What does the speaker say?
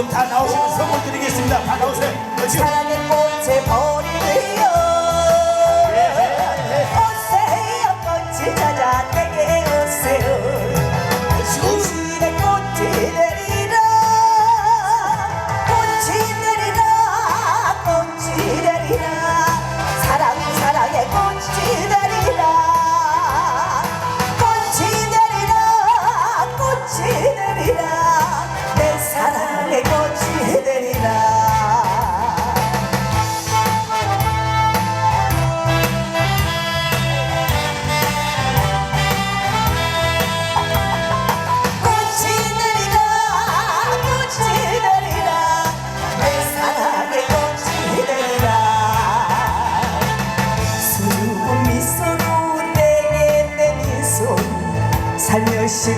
지금 다 나오시면 선물 드리겠습니다. 다 나오세요. 지금. 사랑의 꽃에 버리려 살며시